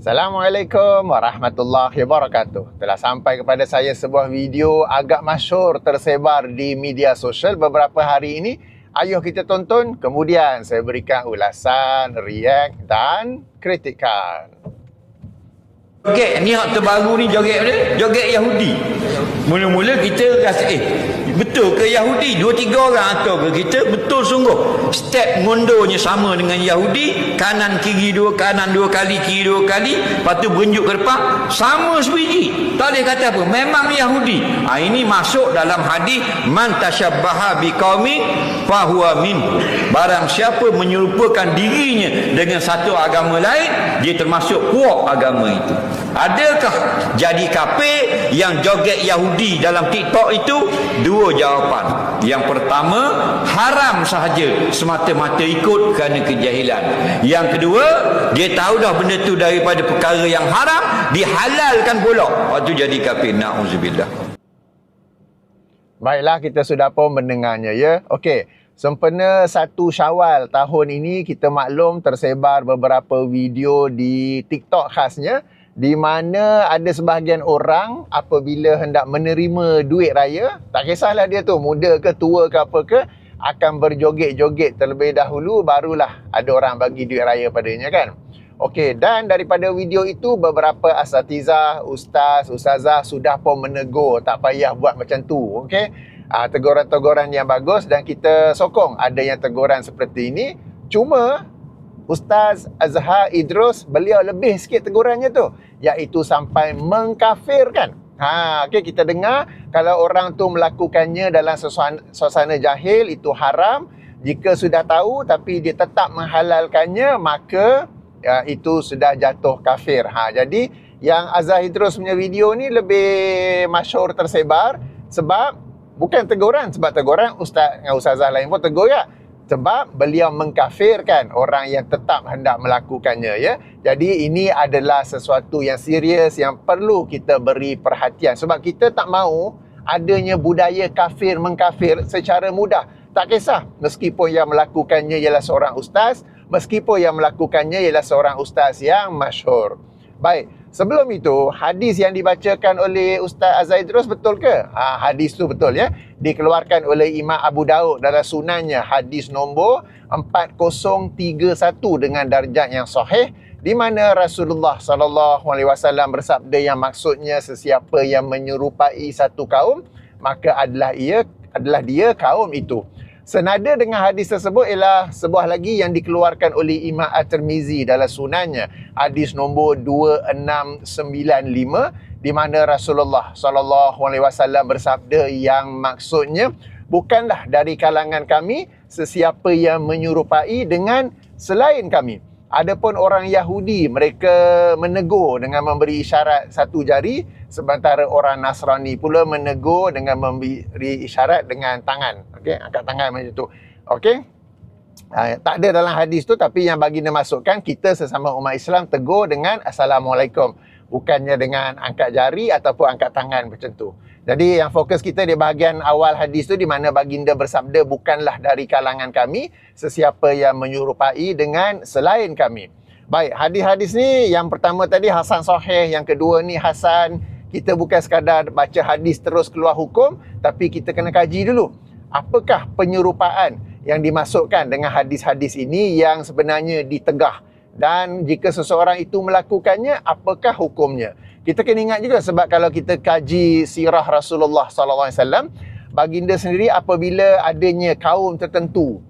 Assalamualaikum warahmatullahi wabarakatuh. Telah sampai kepada saya sebuah video agak masyur tersebar di media sosial beberapa hari ini. Ayuh kita tonton, kemudian saya berikan ulasan, react dan kritikan. Joget ni hak terbaru ni joget dia, joget Yahudi. Mula-mula kita rasa eh betul ke Yahudi? Dua tiga orang atau ke kita betul sungguh. Step mundurnya sama dengan Yahudi, kanan kiri dua kanan dua kali kiri dua kali, lepas tu berunjuk ke depan sama sebiji. Tak boleh kata apa, memang Yahudi. Ha, ini masuk dalam hadis man tasyabbaha biqaumin fahuwa min. Barang siapa menyerupakan dirinya dengan satu agama lain, dia termasuk puak agama itu. Adakah jadi kafir yang joget Yahudi dalam TikTok itu? Dua jawapan. Yang pertama, haram sahaja semata-mata ikut kerana kejahilan. Yang kedua, dia tahu dah benda tu daripada perkara yang haram, dihalalkan pula. Waktu jadi kafir. Na'udzubillah. Baiklah, kita sudah pun mendengarnya ya. Okey, sempena satu syawal tahun ini kita maklum tersebar beberapa video di TikTok khasnya di mana ada sebahagian orang apabila hendak menerima duit raya, tak kisahlah dia tu muda ke tua ke apa ke, akan berjoget-joget terlebih dahulu barulah ada orang bagi duit raya padanya kan. Okey, dan daripada video itu beberapa asatizah, ustaz, ustazah sudah pun menegur tak payah buat macam tu. Okey. Ah, teguran-teguran yang bagus dan kita sokong ada yang teguran seperti ini. Cuma Ustaz Azhar Idrus beliau lebih sikit tegurannya tu iaitu sampai mengkafirkan. Ha okey kita dengar kalau orang tu melakukannya dalam suasana, suasana jahil itu haram jika sudah tahu tapi dia tetap menghalalkannya maka ya, itu sudah jatuh kafir. Ha jadi yang Azhar Idrus punya video ni lebih masyhur tersebar sebab bukan teguran sebab teguran ustaz dengan ustazah lain pun tegur ya sebab beliau mengkafirkan orang yang tetap hendak melakukannya ya. Jadi ini adalah sesuatu yang serius yang perlu kita beri perhatian sebab kita tak mahu adanya budaya kafir mengkafir secara mudah. Tak kisah meskipun yang melakukannya ialah seorang ustaz, meskipun yang melakukannya ialah seorang ustaz yang masyhur. Baik, Sebelum itu, hadis yang dibacakan oleh Ustaz Azaidrus betul ke? Ha, hadis tu betul ya. Dikeluarkan oleh Imam Abu Daud dalam sunannya hadis nombor 4031 dengan darjat yang sahih di mana Rasulullah sallallahu alaihi wasallam bersabda yang maksudnya sesiapa yang menyerupai satu kaum maka adalah ia adalah dia kaum itu. Senada dengan hadis tersebut ialah sebuah lagi yang dikeluarkan oleh Imam At-Tirmizi dalam sunannya. Hadis nombor 2695 di mana Rasulullah sallallahu alaihi wasallam bersabda yang maksudnya bukanlah dari kalangan kami sesiapa yang menyerupai dengan selain kami. Adapun orang Yahudi mereka menegur dengan memberi isyarat satu jari sementara orang Nasrani pula menegur dengan memberi isyarat dengan tangan. Okey, angkat tangan macam tu. Okey. Ha, tak ada dalam hadis tu tapi yang baginda masukkan kita sesama umat Islam tegur dengan assalamualaikum bukannya dengan angkat jari ataupun angkat tangan macam tu. Jadi yang fokus kita di bahagian awal hadis tu di mana baginda bersabda bukanlah dari kalangan kami sesiapa yang menyerupai dengan selain kami. Baik, hadis-hadis ni yang pertama tadi Hasan Sahih, yang kedua ni Hasan kita bukan sekadar baca hadis terus keluar hukum tapi kita kena kaji dulu. Apakah penyerupaan yang dimasukkan dengan hadis-hadis ini yang sebenarnya ditegah dan jika seseorang itu melakukannya apakah hukumnya? Kita kena ingat juga sebab kalau kita kaji sirah Rasulullah sallallahu alaihi wasallam, baginda sendiri apabila adanya kaum tertentu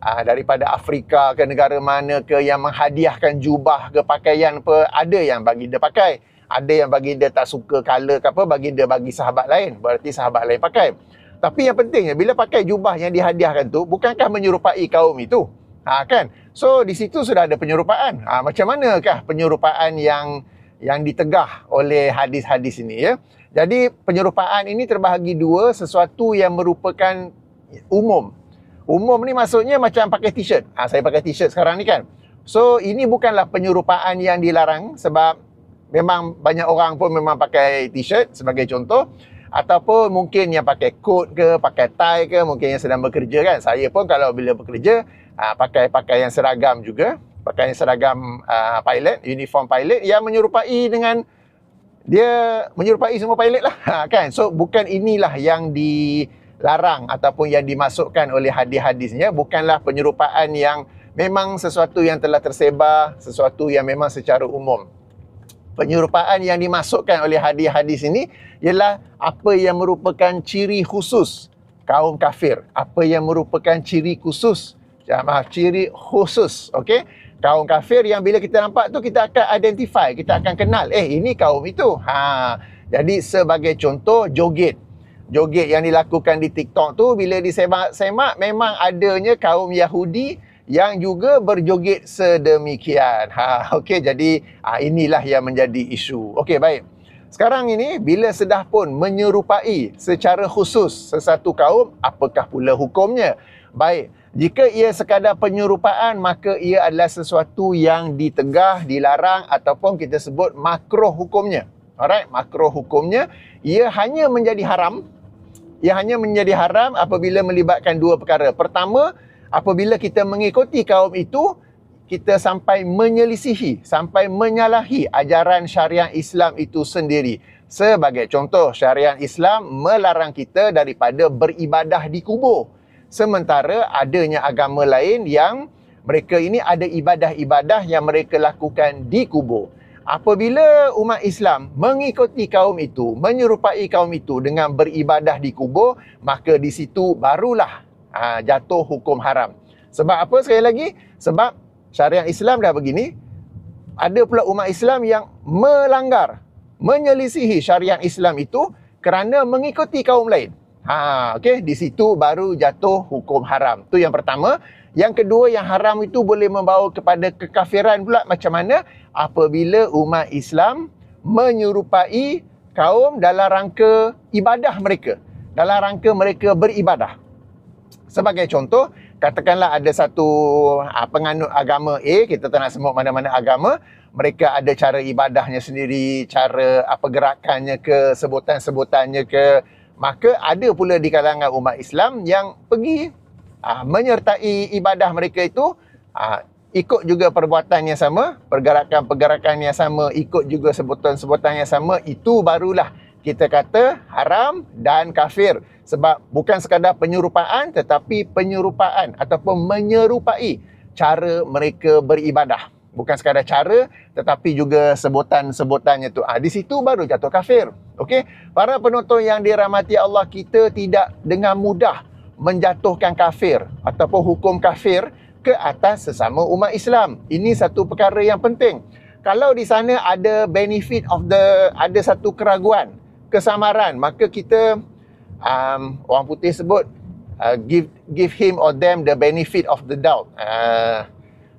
aa, daripada Afrika ke negara mana ke yang menghadiahkan jubah ke pakaian apa, ada yang baginda pakai. Ada yang baginda tak suka color ke apa, baginda bagi sahabat lain. Berarti sahabat lain pakai. Tapi yang pentingnya bila pakai jubah yang dihadiahkan tu, bukankah menyerupai kaum itu? Ha kan? So di situ sudah ada penyerupaan. Ha macam manakah penyerupaan yang yang ditegah oleh hadis-hadis ini ya. Jadi penyerupaan ini terbahagi dua, sesuatu yang merupakan umum. Umum ni maksudnya macam pakai t-shirt. Ha, saya pakai t-shirt sekarang ni kan. So ini bukanlah penyerupaan yang dilarang sebab memang banyak orang pun memang pakai t-shirt sebagai contoh ataupun mungkin yang pakai coat ke, pakai tie ke, mungkin yang sedang bekerja kan. Saya pun kalau bila bekerja ha, pakai pakaian seragam juga pakaian seragam uh, pilot, uniform pilot yang menyerupai dengan dia menyerupai semua pilot lah ha, kan. So bukan inilah yang dilarang ataupun yang dimasukkan oleh hadis-hadisnya bukanlah penyerupaan yang memang sesuatu yang telah tersebar, sesuatu yang memang secara umum. Penyerupaan yang dimasukkan oleh hadis-hadis ini ialah apa yang merupakan ciri khusus kaum kafir, apa yang merupakan ciri khusus, ya, maaf, ciri khusus, okey? Kaum kafir yang bila kita nampak tu kita akan identify, kita akan kenal, eh ini kaum itu. Ha. Jadi sebagai contoh joget. Joget yang dilakukan di TikTok tu bila disemak-semak memang adanya kaum Yahudi yang juga berjoget sedemikian. Ha, okey, jadi ha, inilah yang menjadi isu. Okey, baik. Sekarang ini bila sedah pun menyerupai secara khusus sesuatu kaum, apakah pula hukumnya? Baik, jika ia sekadar penyerupaan maka ia adalah sesuatu yang ditegah, dilarang ataupun kita sebut makruh hukumnya. Alright, makruh hukumnya ia hanya menjadi haram. Ia hanya menjadi haram apabila melibatkan dua perkara. Pertama, apabila kita mengikuti kaum itu kita sampai menyelisihi sampai menyalahi ajaran syariat Islam itu sendiri. Sebagai contoh syariat Islam melarang kita daripada beribadah di kubur. Sementara adanya agama lain yang mereka ini ada ibadah-ibadah yang mereka lakukan di kubur. Apabila umat Islam mengikuti kaum itu menyerupai kaum itu dengan beribadah di kubur maka di situ barulah uh, jatuh hukum haram. Sebab apa sekali lagi? Sebab syariat Islam dah begini. Ada pula umat Islam yang melanggar, menyelisihi syariat Islam itu kerana mengikuti kaum lain. Ha, okey, di situ baru jatuh hukum haram. Tu yang pertama. Yang kedua yang haram itu boleh membawa kepada kekafiran pula macam mana? Apabila umat Islam menyerupai kaum dalam rangka ibadah mereka. Dalam rangka mereka beribadah. Sebagai contoh, katakanlah ada satu uh, penganut agama A, kita tak nak sebut mana-mana agama, mereka ada cara ibadahnya sendiri, cara apa gerakannya ke, sebutan-sebutannya ke, maka ada pula di kalangan umat Islam yang pergi uh, menyertai ibadah mereka itu uh, ikut juga perbuatan yang sama, pergerakan-pergerakan yang sama, ikut juga sebutan-sebutan yang sama, itu barulah kita kata haram dan kafir. Sebab bukan sekadar penyerupaan tetapi penyerupaan ataupun menyerupai cara mereka beribadah. Bukan sekadar cara tetapi juga sebutan-sebutannya tu. Ah di situ baru jatuh kafir. Okey? Para penonton yang dirahmati Allah kita tidak dengan mudah menjatuhkan kafir ataupun hukum kafir ke atas sesama umat Islam. Ini satu perkara yang penting. Kalau di sana ada benefit of the ada satu keraguan kesamaran. Maka kita um, orang putih sebut uh, give give him or them the benefit of the doubt. Uh,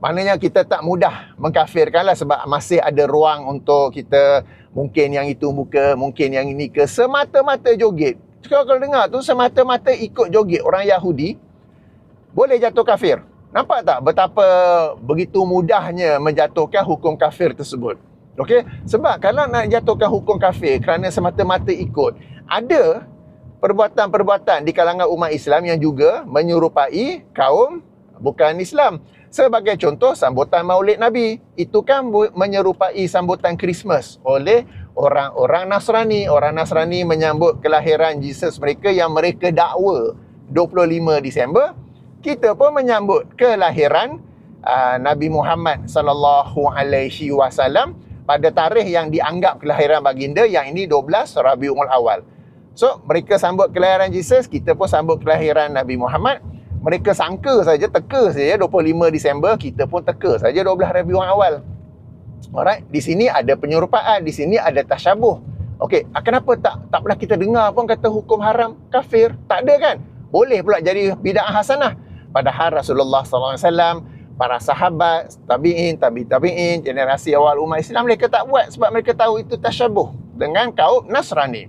maknanya kita tak mudah mengkafirkan lah sebab masih ada ruang untuk kita mungkin yang itu muka mungkin yang ini ke semata-mata joget. Kalau kalau dengar tu semata-mata ikut joget orang Yahudi boleh jatuh kafir. Nampak tak betapa begitu mudahnya menjatuhkan hukum kafir tersebut Okey, sebab kalau nak jatuhkan hukum kafir kerana semata-mata ikut, ada perbuatan-perbuatan di kalangan umat Islam yang juga menyerupai kaum bukan Islam. Sebagai contoh sambutan Maulid Nabi, itu kan menyerupai sambutan Christmas oleh orang-orang Nasrani. Orang Nasrani menyambut kelahiran Jesus mereka yang mereka dakwa 25 Disember. Kita pun menyambut kelahiran uh, Nabi Muhammad sallallahu alaihi wasallam pada tarikh yang dianggap kelahiran baginda yang ini 12 Rabiul Awal. So, mereka sambut kelahiran Jesus, kita pun sambut kelahiran Nabi Muhammad. Mereka sangka saja, teka saja 25 Disember, kita pun teka saja 12 Rabiul Awal. Alright, di sini ada penyerupaan, di sini ada tasyabuh. Okey, ah, kenapa tak tak pernah kita dengar pun kata hukum haram kafir? Tak ada kan? Boleh pula jadi bid'ah hasanah. Padahal Rasulullah sallallahu alaihi wasallam para sahabat, tabi'in, tabi tabi'in, generasi awal umat Islam mereka tak buat sebab mereka tahu itu tasyabuh dengan kaum Nasrani.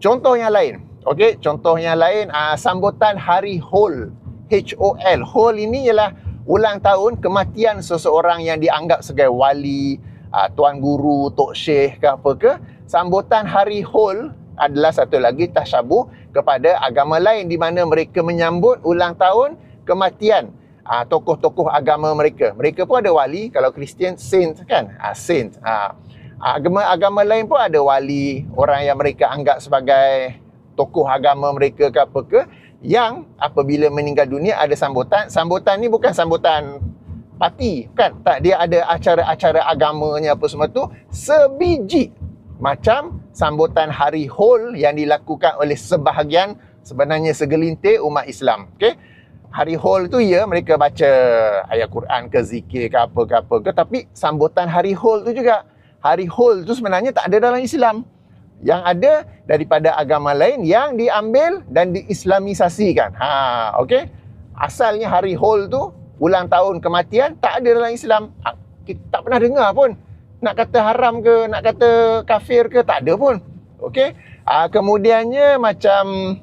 Contoh yang lain, okey, contoh yang lain uh, sambutan hari Hol, H O L. Hol ini ialah ulang tahun kematian seseorang yang dianggap sebagai wali, uh, tuan guru, tok syekh ke apa ke. Sambutan hari Hol adalah satu lagi tasyabuh kepada agama lain di mana mereka menyambut ulang tahun kematian uh, tokoh-tokoh agama mereka. Mereka pun ada wali, kalau Kristian saint kan? Uh, saint. Uh, agama-agama lain pun ada wali, orang yang mereka anggap sebagai tokoh agama mereka ke apa ke yang apabila meninggal dunia ada sambutan. Sambutan ni bukan sambutan parti kan? Tak dia ada acara-acara agamanya apa semua tu sebiji macam sambutan hari hol yang dilakukan oleh sebahagian sebenarnya segelintir umat Islam. Okey. Hari hol tu ya mereka baca ayat Quran ke zikir ke apa ke apa ke tapi sambutan hari hol tu juga hari hol tu sebenarnya tak ada dalam Islam yang ada daripada agama lain yang diambil dan diislamisasikan. Ha, okey. Asalnya hari hol tu ulang tahun kematian tak ada dalam Islam. Ha, kita tak pernah dengar pun. Nak kata haram ke, nak kata kafir ke, tak ada pun. Okey. Ha, kemudiannya macam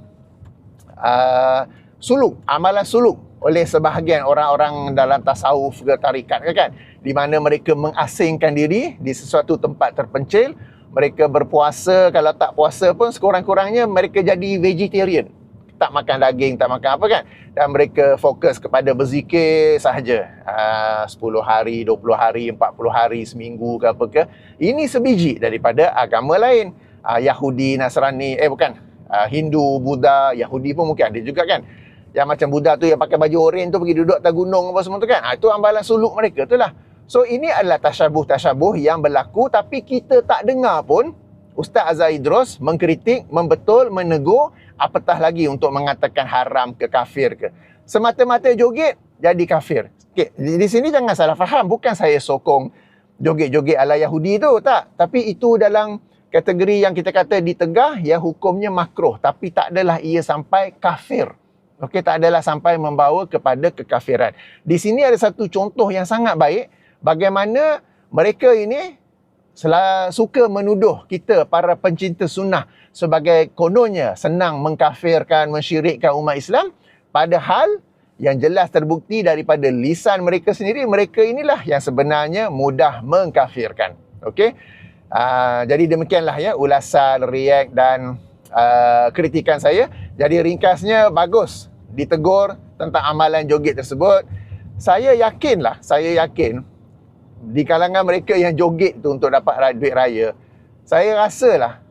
uh, suluk, amalan suluk oleh sebahagian orang-orang dalam tasawuf ke tarikat ke kan. Di mana mereka mengasingkan diri di sesuatu tempat terpencil mereka berpuasa kalau tak puasa pun sekurang-kurangnya mereka jadi vegetarian. Tak makan daging tak makan apa kan. Dan mereka fokus kepada berzikir sahaja. Uh, 10 hari 20 hari 40 hari seminggu ke apa ke. Ini sebiji daripada agama lain. Uh, Yahudi Nasrani eh bukan. Uh, Hindu Buddha Yahudi pun mungkin ada juga kan yang macam Buddha tu yang pakai baju oranye tu pergi duduk atas gunung apa semua tu kan ha, itu ambalan suluk mereka tu lah So ini adalah tasyabuh-tasyabuh yang berlaku tapi kita tak dengar pun Ustaz Azhar Idros mengkritik, membetul, menegur apatah lagi untuk mengatakan haram ke kafir ke. Semata-mata joget jadi kafir. Okay, di sini jangan salah faham, bukan saya sokong joget-joget ala Yahudi tu, tak. Tapi itu dalam kategori yang kita kata ditegah, ya hukumnya makruh. Tapi tak adalah ia sampai kafir. Okey, tak adalah sampai membawa kepada kekafiran. Di sini ada satu contoh yang sangat baik bagaimana mereka ini suka menuduh kita para pencinta sunnah sebagai kononnya senang mengkafirkan, mensyirikkan umat Islam. Padahal yang jelas terbukti daripada lisan mereka sendiri mereka inilah yang sebenarnya mudah mengkafirkan. Okey? Uh, jadi demikianlah ya ulasan react dan uh, kritikan saya. Jadi ringkasnya bagus. Ditegur tentang amalan joget tersebut. Saya yakinlah saya yakin di kalangan mereka yang joget tu untuk dapat duit raya saya rasalah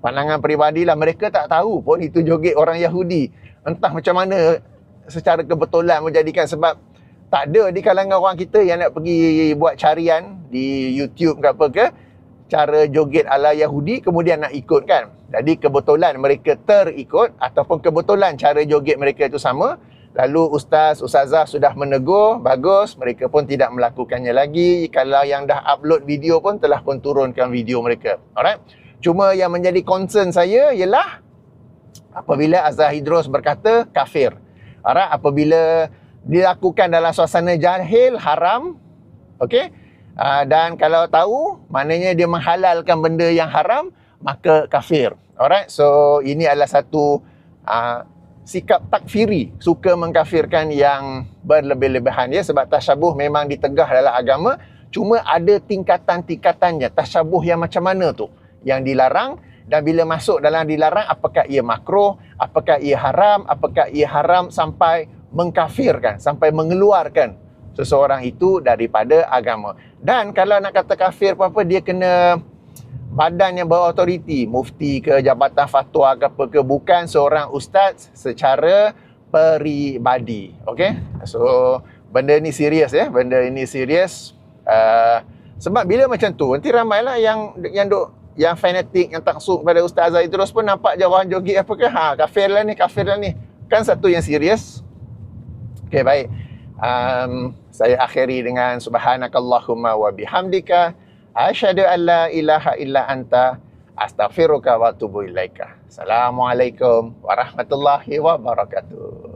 pandangan peribadi lah. Mereka tak tahu pun itu joget orang Yahudi. Entah macam mana secara kebetulan menjadikan sebab tak ada di kalangan orang kita yang nak pergi buat carian di YouTube ke apa ke cara joget ala Yahudi kemudian nak ikut kan jadi kebetulan mereka terikut ataupun kebetulan cara joget mereka itu sama Lalu ustaz, ustazah sudah menegur, bagus, mereka pun tidak melakukannya lagi. Kalau yang dah upload video pun telah pun turunkan video mereka. Alright. Cuma yang menjadi concern saya ialah apabila Azhar Hidros berkata kafir. Alright, apabila dilakukan dalam suasana jahil haram, okey? Uh, dan kalau tahu maknanya dia menghalalkan benda yang haram, maka kafir. Alright. So ini adalah satu uh, sikap takfiri suka mengkafirkan yang berlebih-lebihan ya sebab tasyabuh memang ditegah dalam agama cuma ada tingkatan-tingkatannya tasyabuh yang macam mana tu yang dilarang dan bila masuk dalam dilarang apakah ia makruh apakah ia haram apakah ia haram sampai mengkafirkan sampai mengeluarkan seseorang itu daripada agama dan kalau nak kata kafir apa-apa dia kena badan yang berautoriti, mufti ke jabatan fatwa ke apa ke bukan seorang ustaz secara peribadi. Okey? So benda ni serius ya, benda ini serius. Uh, sebab bila macam tu nanti ramailah yang yang duk yang fanatik yang taksub pada ustaz Azhar terus pun nampak jawahan joget apa ke ha kafir lah ni kafir lah ni kan satu yang serius okey baik um, saya akhiri dengan subhanakallahumma wa bihamdika Asyhadu an la ilaha illa anta astaghfiruka wa atubu ilaika. Assalamualaikum warahmatullahi wabarakatuh.